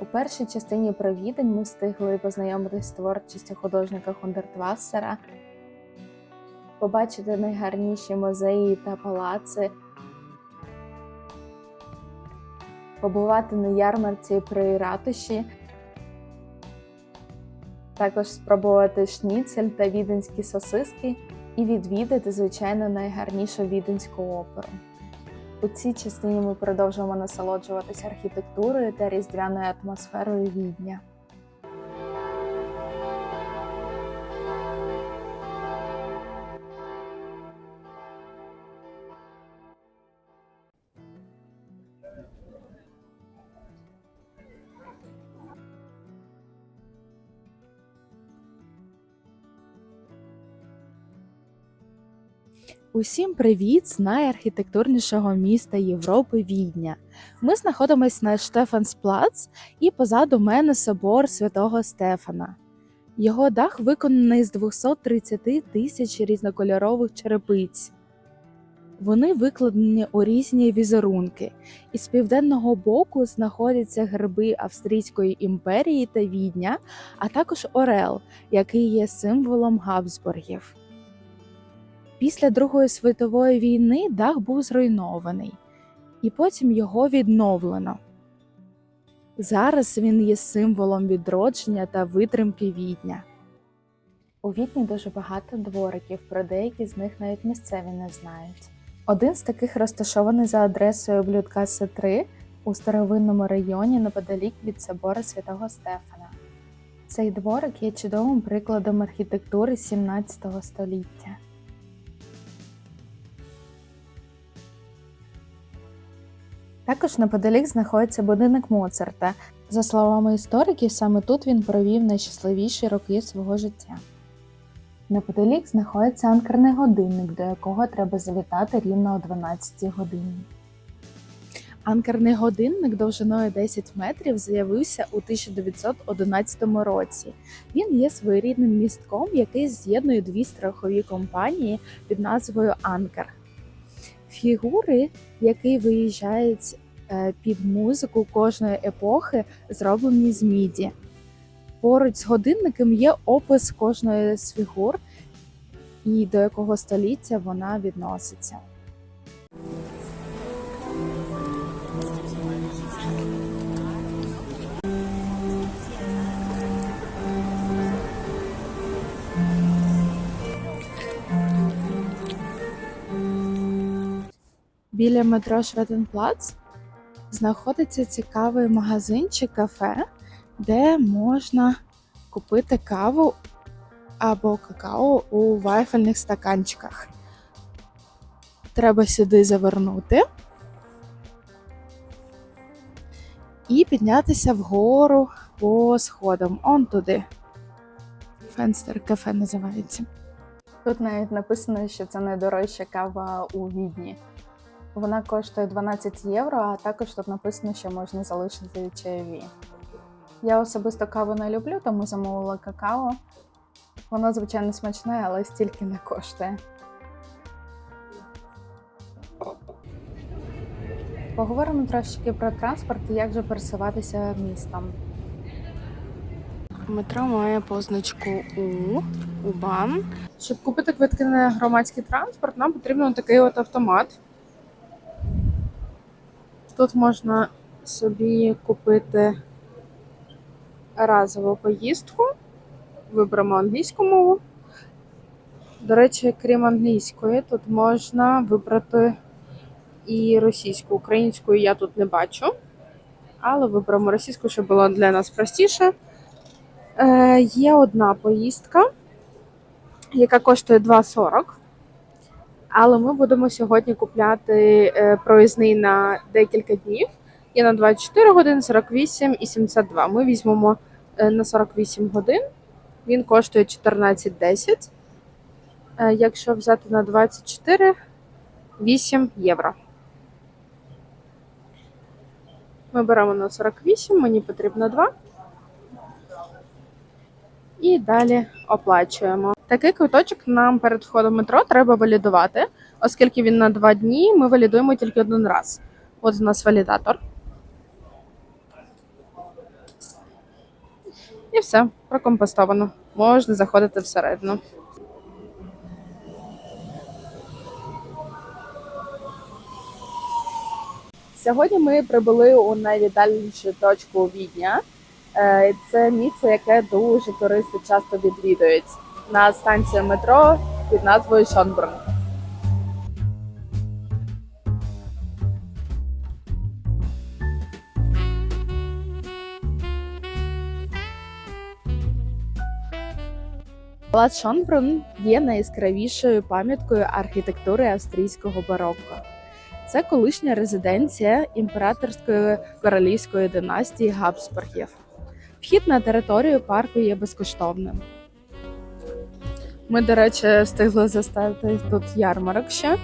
У першій частині про Відень ми встигли познайомитись з творчістю художника Хундертвассера, побачити найгарніші музеї та палаци, побувати на ярмарці при ратуші, також спробувати шніцель та віденські сосиски і відвідати, звичайно, найгарнішу віденську оперу. У цій частині ми продовжуємо насолоджуватися архітектурою та різдвяною атмосферою відня. Усім привіт з найархітектурнішого міста Європи Відня. Ми знаходимося на Штефансплац і позаду мене собор святого Стефана. Його дах виконаний з 230 тисяч різнокольорових черепиць. Вони викладені у різні візерунки, і з південного боку знаходяться герби Австрійської імперії та Відня, а також Орел, який є символом Габсбургів. Після Другої світової війни дах був зруйнований, і потім його відновлено. Зараз він є символом відродження та витримки відня. У Відні дуже багато двориків, про деякі з них навіть місцеві не знають. Один з таких розташований за адресою Блюдкаси 3 у старовинному районі неподалік від собору святого Стефана. Цей дворик є чудовим прикладом архітектури 17 століття. Також неподалік знаходиться будинок Моцарта. За словами істориків, саме тут він провів найщасливіші роки свого життя. Неподалік знаходиться анкерний годинник, до якого треба завітати рівно о 12 годині. Анкерний годинник довжиною 10 метрів з'явився у 1911 році. Він є своєрідним містком, який з'єднує дві страхові компанії під назвою Анкер. Фігури, які виїжджають е, під музику кожної епохи, зроблені з міді. Поруч з годинником є опис кожної з фігур і до якого століття вона відноситься. Біля метро Шведенплац знаходиться цікавий магазинчик кафе, де можна купити каву або какао у вафельних стаканчиках. Треба сюди завернути і піднятися вгору по сходам. Он туди. Фенстер кафе називається. Тут навіть написано, що це найдорожча кава у Відні. Вона коштує 12 євро, а також тут написано, що можна залишити чайові. Я особисто каву не люблю, тому замовила какао. Воно, звичайно, смачне, але стільки не коштує. Поговоримо трошки про транспорт і як же пересуватися містом. Метро має позначку У, УБАН. Щоб купити квитки на громадський транспорт, нам потрібен такий от автомат. Тут можна собі купити разову поїздку. Виберемо англійську мову. До речі, крім англійської, тут можна вибрати і російську. Українською я тут не бачу. Але виберемо російську, щоб було для нас простіше. Е, Є одна поїздка, яка коштує 2,40. Але ми будемо сьогодні купляти е, проїзний на декілька днів. Є на 24 години, 48 і 72. Ми візьмемо е, на 48 годин. Він коштує 14,10. Е, Якщо взяти на 24, 8 євро. Ми беремо на 48, мені потрібно 2. І далі оплачуємо. Такий квиточок нам перед входом метро треба валідувати, оскільки він на 2 дні, ми валідуємо тільки один раз. От у нас валідатор. І все, прокомпостовано. Можна заходити всередину. Сьогодні ми прибули у найвіддаленішу точку Відня. Е, Це місце, яке дуже туристи часто відвідують на станції метро під назвою Шонбрун. Палац Шонбрун є найяскравішою пам'яткою архітектури австрійського барокко. Це колишня резиденція імператорської королівської династії Габсбургів. Вхід на територію парку є безкоштовним. Ми, до речі, встигли заставити тут ярмарок ще.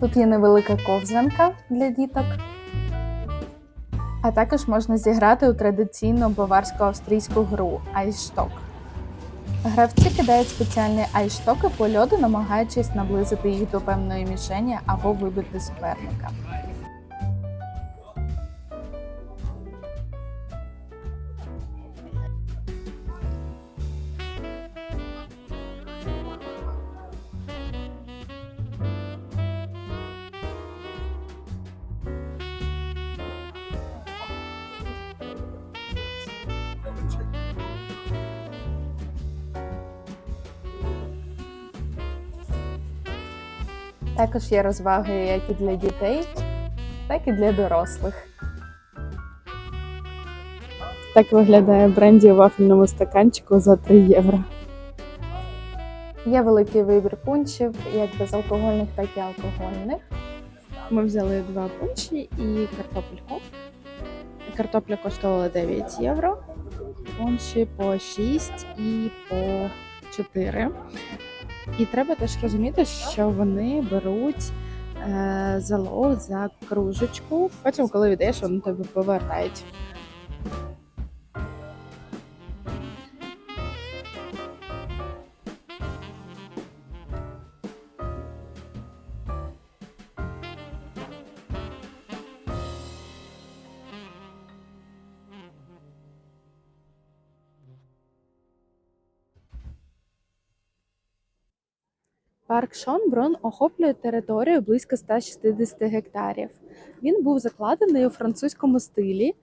Тут є невелика ковзанка для діток. А також можна зіграти у традиційну баварсько-австрійську гру айшток. Гравці кидають спеціальні айштоки по льоду, намагаючись наблизити їх до певної мішені або вибити суперника. Також є розваги як і для дітей, так і для дорослих. Так виглядає бренді у вафельному стаканчику за 3 євро. Є великий вибір пунчів, як безалкогольних, так і алкогольних. Ми взяли два пунчі і картопельку. Картопля коштувала 9 євро, пунчі по 6 і по 4. І треба теж розуміти, що вони беруть е, залог за кружечку. Потім, коли віддаєш, вони тебе повертають. Парк Шонброн охоплює територію близько 160 гектарів. Він був закладений у французькому стилі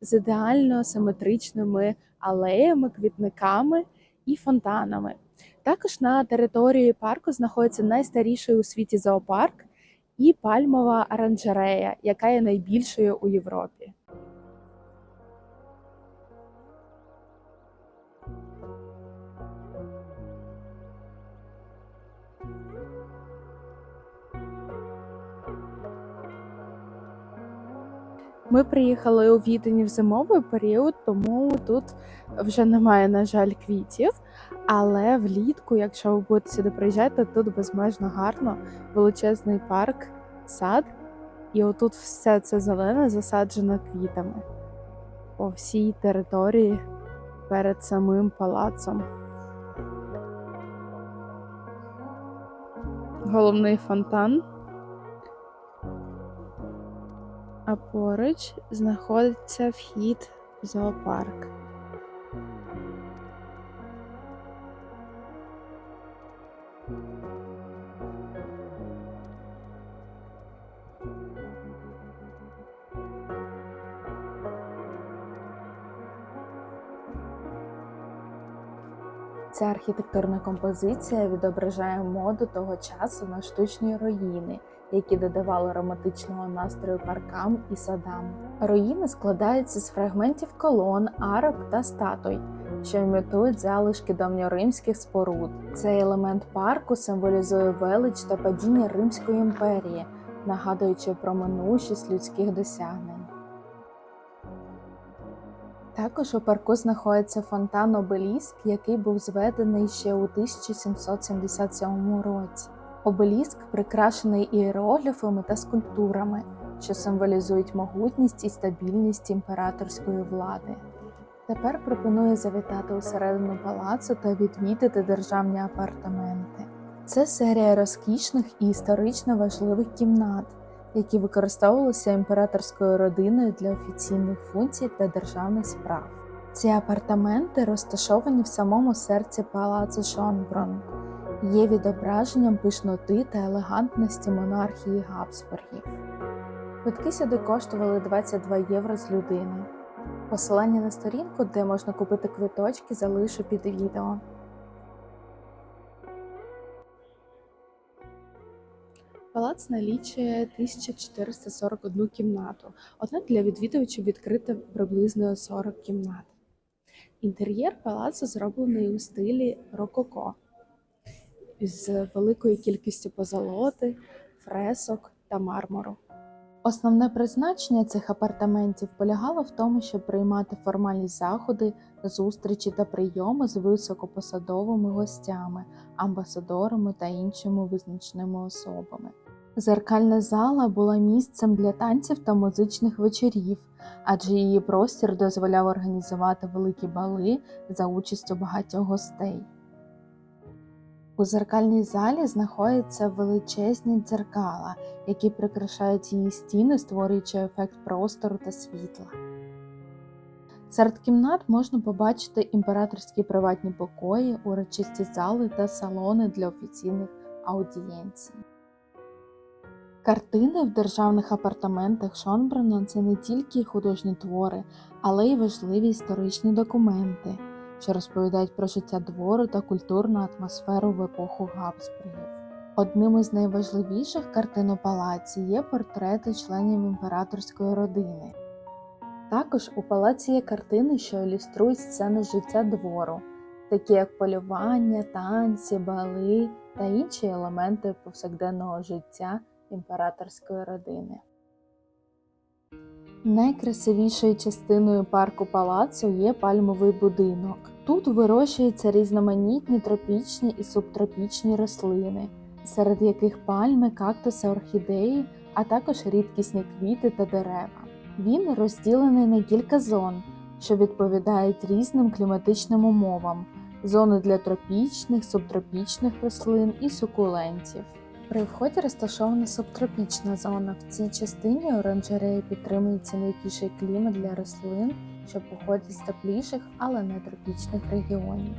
з ідеально симетричними алеями, квітниками і фонтанами. Також на території парку знаходиться найстаріший у світі зоопарк і пальмова оранжерея, яка є найбільшою у Європі. Ми приїхали у Відень в зимовий період, тому тут вже немає, на жаль, квітів. Але влітку, якщо ви будете сюди приїжджати, тут безмежно гарно, величезний парк, сад, і отут все це зелене засаджено квітами по всій території перед самим палацом. Головний фонтан. А поруч знаходиться вхід в зоопарк. Ця архітектурна композиція відображає моду того часу на штучні руїни, які додавали романтичного настрою паркам і садам. Руїни складаються з фрагментів колон, арок та статуй, що імітують залишки давньоримських споруд. Цей елемент парку символізує велич та падіння Римської імперії, нагадуючи про минущість людських досягнень. Також у парку знаходиться фонтан Обеліск, який був зведений ще у 1777 році. Обеліск прикрашений іерогліфами та скульптурами, що символізують могутність і стабільність імператорської влади. Тепер пропоную завітати усередину палацу та відвідати державні апартаменти. Це серія розкішних і історично важливих кімнат, які використовувалися імператорською родиною для офіційних функцій та державних справ. Ці апартаменти розташовані в самому серці палацу Шонброн, є відображенням пишноти та елегантності монархії Габсбургів. Квитки сюди коштували 22 євро з людини. Посилання на сторінку, де можна купити квиточки, залишу під відео. Палац налічує 1441 кімнату. Однак для відвідувачів відкрито приблизно 40 кімнат. Інтер'єр палацу зроблений у стилі рококо з великою кількістю позолоти, фресок та мармуру. Основне призначення цих апартаментів полягало в тому, щоб приймати формальні заходи, зустрічі та прийоми з високопосадовими гостями, амбасадорами та іншими визначними особами. Зеркальна зала була місцем для танців та музичних вечорів, адже її простір дозволяв організувати великі бали за участю багатьох гостей. У зеркальній залі знаходяться величезні дзеркала, які прикрашають її стіни, створюючи ефект простору та світла. Серед кімнат можна побачити імператорські приватні покої, урочисті зали та салони для офіційних аудієнцій. Картини в державних апартаментах Шонбрена це не тільки художні твори, але й важливі історичні документи, що розповідають про життя двору та культурну атмосферу в епоху Габсбургів. Одним із найважливіших картин у палаці є портрети членів імператорської родини. Також у палаці є картини, що ілюструють сцени життя двору, такі як полювання, танці, бали та інші елементи повсякденного життя імператорської родини. Найкрасивішою частиною парку палацу є пальмовий будинок. Тут вирощуються різноманітні тропічні і субтропічні рослини, серед яких пальми, кактуси, орхідеї, а також рідкісні квіти та дерева. Він розділений на кілька зон, що відповідають різним кліматичним умовам: зони для тропічних, субтропічних рослин і сукулентів. При вході розташована субтропічна зона. В цій частині оранжереї підтримується найбільший клімат для рослин, що походять з тепліших, але не тропічних регіонів.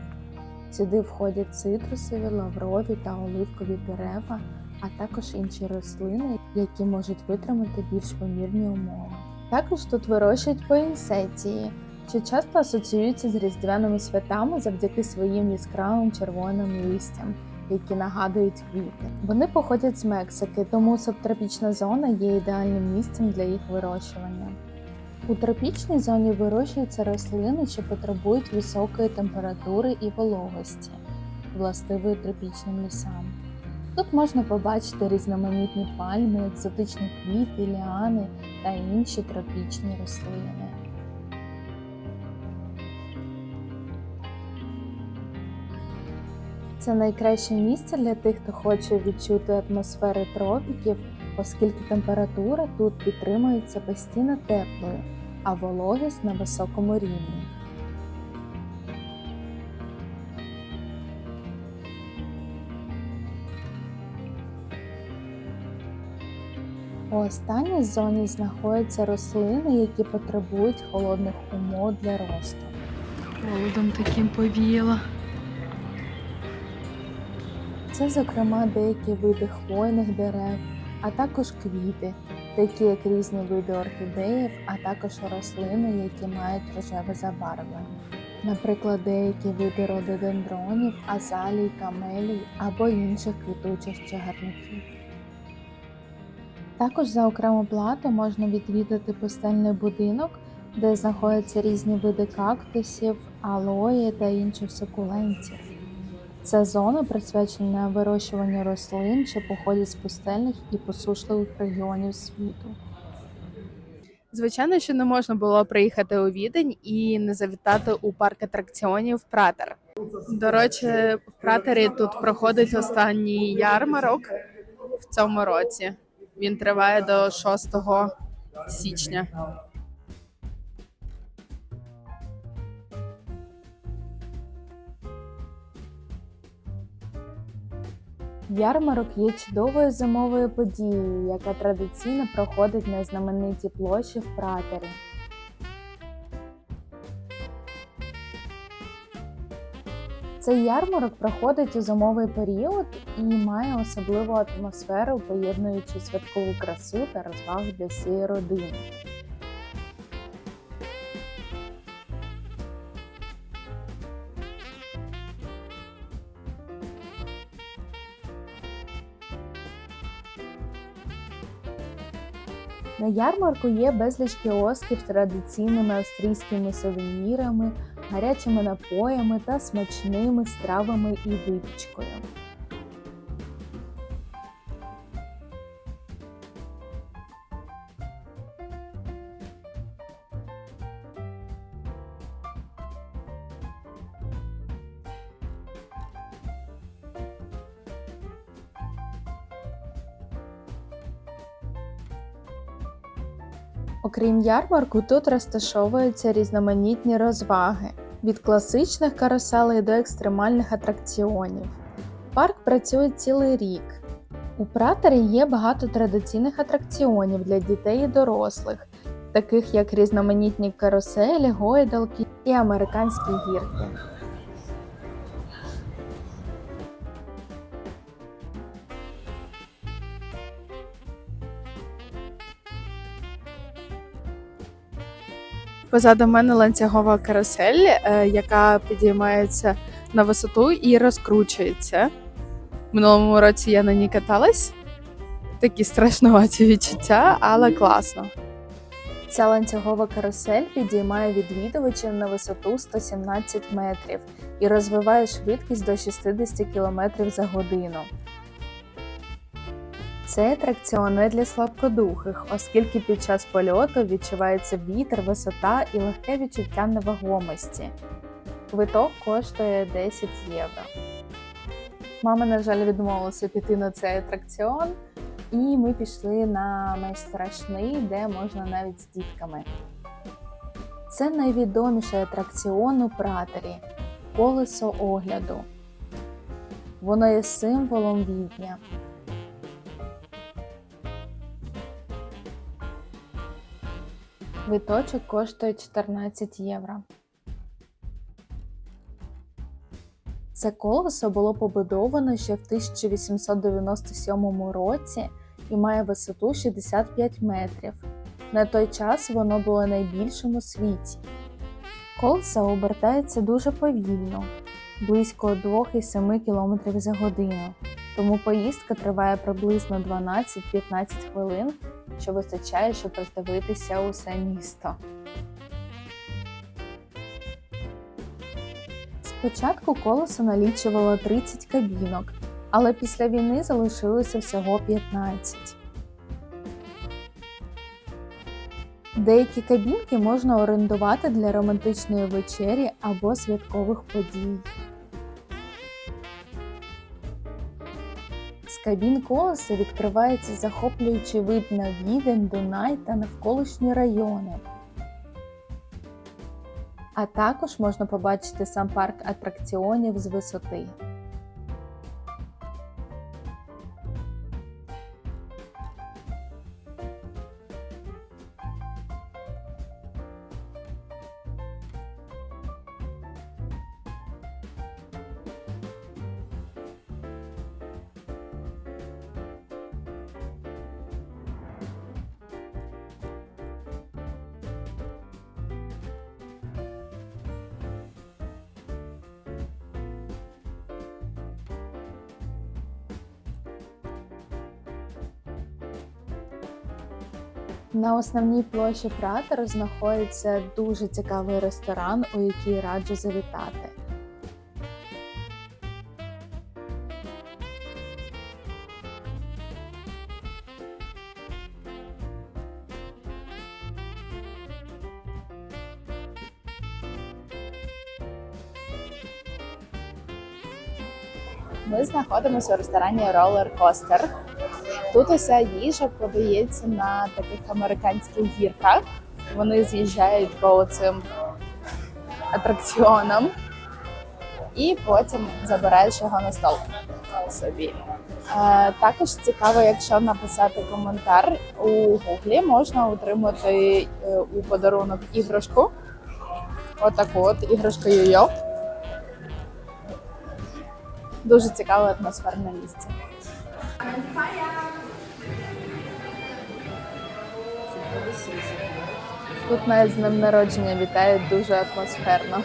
Сюди входять цитрусові, лаврові та оливкові дерева, а також інші рослини, які можуть витримати більш помірні умови. Також тут вирощують поінсетії, що часто асоціюються з різдвяними святами завдяки своїм яскравим червоним листям які нагадують квіти. Вони походять з Мексики, тому субтропічна зона є ідеальним місцем для їх вирощування. У тропічній зоні вирощуються рослини, що потребують високої температури і вологості, властивої тропічним лісам. Тут можна побачити різноманітні пальми, екзотичні квіти, ліани та інші тропічні рослини. Це найкраще місце для тих, хто хоче відчути атмосфери тропіків, оскільки температура тут підтримується постійно теплою, а вологість на високому рівні. У останній зоні знаходяться рослини, які потребують холодних умов для росту. Холодом таким повіяло. Це, зокрема, деякі види хвойних дерев, а також квіти, такі як різні види орхідеїв, а також рослини, які мають рожеве забарвлення. Наприклад, деякі види рододендронів, азалій, камелій або інших квітучих чагарників. Також за окрему плату можна відвідати пустельний будинок, де знаходяться різні види кактусів, алої та інших сукулентів. Ця зона присвячена вирощуванню рослин, що походять з пустельних і посушливих регіонів світу. Звичайно, що не можна було приїхати у Відень і не завітати у парк атракціонів Пратер. До речі, в Пратері тут проходить останній ярмарок в цьому році. Він триває до 6 січня. Ярмарок є чудовою зимовою подією, яка традиційно проходить на знаменитій площі в Пратері. Цей ярмарок проходить у зимовий період і має особливу атмосферу, поєднуючи святкову красу та розваг для всієї родини. Ярмарку є безліч кіосків традиційними австрійськими сувенірами, гарячими напоями та смачними стравами і випічкою. Окрім ярмарку, тут розташовуються різноманітні розваги від класичних каруселей до екстремальних атракціонів. Парк працює цілий рік. У пратері є багато традиційних атракціонів для дітей і дорослих, таких як різноманітні каруселі, гойдалки і американські гірки. Позаду мене ланцюгова карусель, е, яка підіймається на висоту і розкручується. Минулому році я на ній каталась. Такі страшнуваті відчуття, але класно. Ця ланцюгова карусель підіймає відвідувачів на висоту 117 метрів і розвиває швидкість до 60 км за годину. Цей атракціон не для слабкодухих, оскільки під час польоту відчувається вітер, висота і легке відчуття невагомості. Квиток коштує 10 євро. Мама, на жаль, відмовилася піти на цей атракціон, і ми пішли на менш страшний, де можна навіть з дітками. Це найвідоміший атракціон у пратері колесо огляду. Воно є символом відня. Квиточок коштує 14 євро. Це колесо було побудовано ще в 1897 році і має висоту 65 метрів. На той час воно було найбільшим у світі. Колесо обертається дуже повільно, близько 2,7 км за годину, тому поїздка триває приблизно 12-15 хвилин що вистачає, щоб роздивитися усе місто. Спочатку колесо налічувало 30 кабінок, але після війни залишилося всього 15. Деякі кабінки можна орендувати для романтичної вечері або святкових подій. З кабін колеса відкривається захоплюючий вид на відень, Дунай та навколишні райони. А також можна побачити сам парк атракціонів з висоти. На основній площі Пратеру знаходиться дуже цікавий ресторан, у який раджу завітати. Ми знаходимося у ресторані Roller Coaster. Тут уся їжа подається на таких американських гірках. Вони з'їжджають по цим атракціонам і потім забираєш його на стол собі. Е, Також цікаво, якщо написати коментар у гуглі, можна отримати е, у подарунок іграшку. Отаку от іграшку Йо-Йо. Дуже цікаве атмосферне місце. Тут навіть з ним народження вітають дуже атмосферно.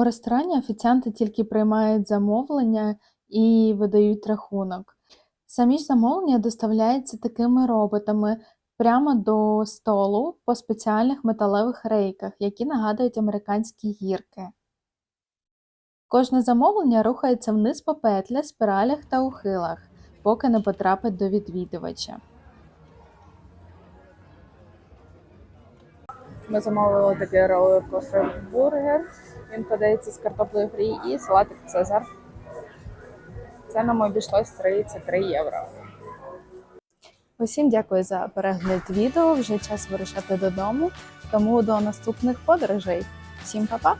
У ресторані офіціанти тільки приймають замовлення і видають рахунок. Самі ж замовлення доставляються такими роботами прямо до столу по спеціальних металевих рейках, які нагадують американські гірки. Кожне замовлення рухається вниз по петлях, спіралях та ухилах, поки не потрапить до відвідувача. Ми замовили такий ролер-костер бургер. Він подається з картоплею фрі і салатик Цезар. Це нам обійшлось 33 євро. Усім дякую за перегляд відео. Вже час вирушати додому. Тому до наступних подорожей. Всім па-па!